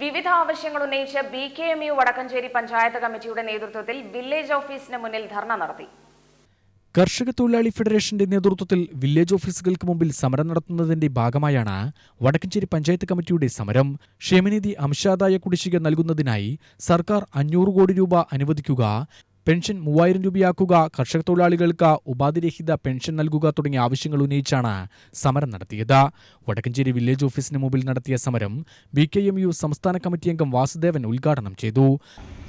വിവിധ ആവശ്യങ്ങൾ ഉന്നയിച്ച് B K M U Vadakkanchery panchayat കമ്മിറ്റിയുടെ നേതൃത്വത്തിൽ വില്ലേജ് ഓഫീസിന് മുന്നിൽ ധർണ നടത്തി. കർഷക തൊഴിലാളി ഫെഡറേഷന്റെ നേതൃത്വത്തിൽ വില്ലേജ് ഓഫീസുകൾക്ക് മുമ്പിൽ സമരം നടത്തുന്നതിന്റെ ഭാഗമായാണ് വടക്കഞ്ചേരി പഞ്ചായത്ത് കമ്മിറ്റിയുടെ സമരം. ക്ഷേമനിധി അംശാദായ കുടിശ്ശിക നൽകുന്നതിനായി സർക്കാർ അഞ്ഞൂറ് കോടി രൂപ അനുവദിക്കുക. പെൻഷൻ മൂവായിരം രൂപയാക്കുക കർഷക തൊഴിലാളികൾക്ക് ഉപാധിരഹിത പെൻഷൻ നൽകുക തുടങ്ങിയ ആവശ്യങ്ങൾ ഉന്നയിച്ചാണ് സമരം നടത്തിയത്. വടക്കഞ്ചേരി വില്ലേജ് ഓഫീസിന് മുമ്പിൽ നടത്തിയ സമരം ബി കെ എം യു സംസ്ഥാന കമ്മിറ്റി അംഗം വാസുദേവൻ ഉദ്ഘാടനം ചെയ്തു.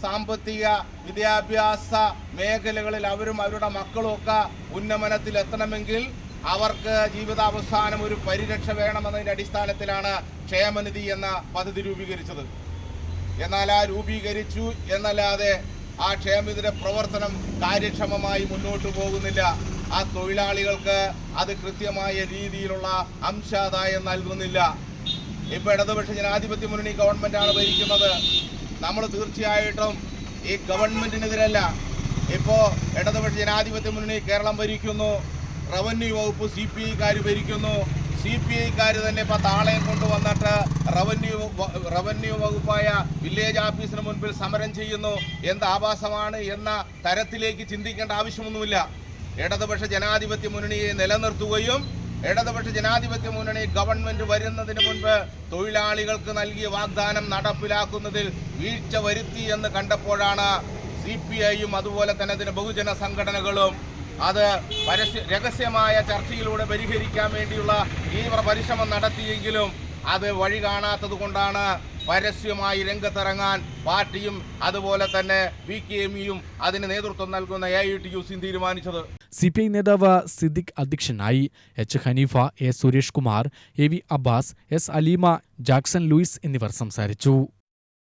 സാമ്പത്തിക വിദ്യാഭ്യാസ മേഖലകളിൽ അവരും അവരുടെ മക്കളും ഒക്കെ ഉന്നമനത്തിൽ എത്തണമെങ്കിൽ അവർക്ക് ജീവിതാവസാനം ഒരു പരിരക്ഷ വേണമെന്നതിന്റെ അടിസ്ഥാനത്തിലാണ് ക്ഷേമനിധി എന്ന പദ്ധതി രൂപീകരിച്ചത്. എന്നാൽ ആ രൂപീകരിച്ചു എന്നല്ലാതെ ആ ക്ഷേമനിധിയുടെ പ്രവർത്തനം കാര്യക്ഷമമായി മുന്നോട്ട് പോകുന്നില്ല. ആ തൊഴിലാളികൾക്ക് അത് കൃത്യമായ രീതിയിലുള്ള അംശാദായം നൽകുന്നില്ല. ഇപ്പൊ ഇടതുപക്ഷ ജനാധിപത്യ മുന്നണി ഗവൺമെന്റാണ് ഭരിക്കുന്നത്. നമ്മൾ തീർച്ചയായിട്ടും ഈ ഗവൺമെന്റിനെതിരല്ല ഇപ്പോ ഇടതുപക്ഷ ജനാധിപത്യ മുന്നണി കേരളം ഭരിക്കുന്നു. റവന്യൂ വകുപ്പ് സി പി ഐക്കാർ ഭരിക്കുന്നു. സി പി ഐക്കാർ തന്നെ ഇപ്പോൾ താളയം കൊണ്ടുവന്നിട്ട് റവന്യൂ റവന്യൂ വകുപ്പായ വില്ലേജ് ഓഫീസിന് മുൻപിൽ സമരം ചെയ്യുന്നു. എന്ത് ആഭാസമാണ് എന്ന തരത്തിലേക്ക് ചിന്തിക്കേണ്ട ആവശ്യമൊന്നുമില്ല. ഇടതുപക്ഷ ജനാധിപത്യ മുന്നണിയെ നിലനിർത്തുകയും ഇടതുപക്ഷ ജനാധിപത്യ മുന്നണി ഗവൺമെന്റ് വരുന്നതിന് മുൻപ് തൊഴിലാളികൾക്ക് നൽകിയ വാഗ്ദാനം നടപ്പിലാക്കുന്നതിൽ വീഴ്ച വരുത്തി എന്ന് കണ്ടപ്പോഴാണ് സി പി ഐയും അതുപോലെ തന്നെ അതിന് ബഹുജന സംഘടനകളും അത് പരസ്യ രഹസ്യമായ ചർച്ചയിലൂടെ പരിഹരിക്കാൻ വേണ്ടിയുള്ള തീവ്ര പരിശ്രമം നടത്തിയെങ്കിലും അത് വഴി കാണാത്തത് കൊണ്ടാണ് പരസ്യമായി രംഗത്തിറങ്ങാൻ പാർട്ടിയും അതുപോലെ തന്നെ ബി കെ എം യും അതിന് നേതൃത്വം നൽകുന്ന എ ഐ ടി യു സിയും തീരുമാനിച്ചത്. സി പി ഐ നേതാവ് സിദ്ദിഖ് അധ്യക്ഷനായി H Haneefa A Suresh Kumar A V Abbas S Aleema Jackson Louis എന്നിവർ സംസാരിച്ചു.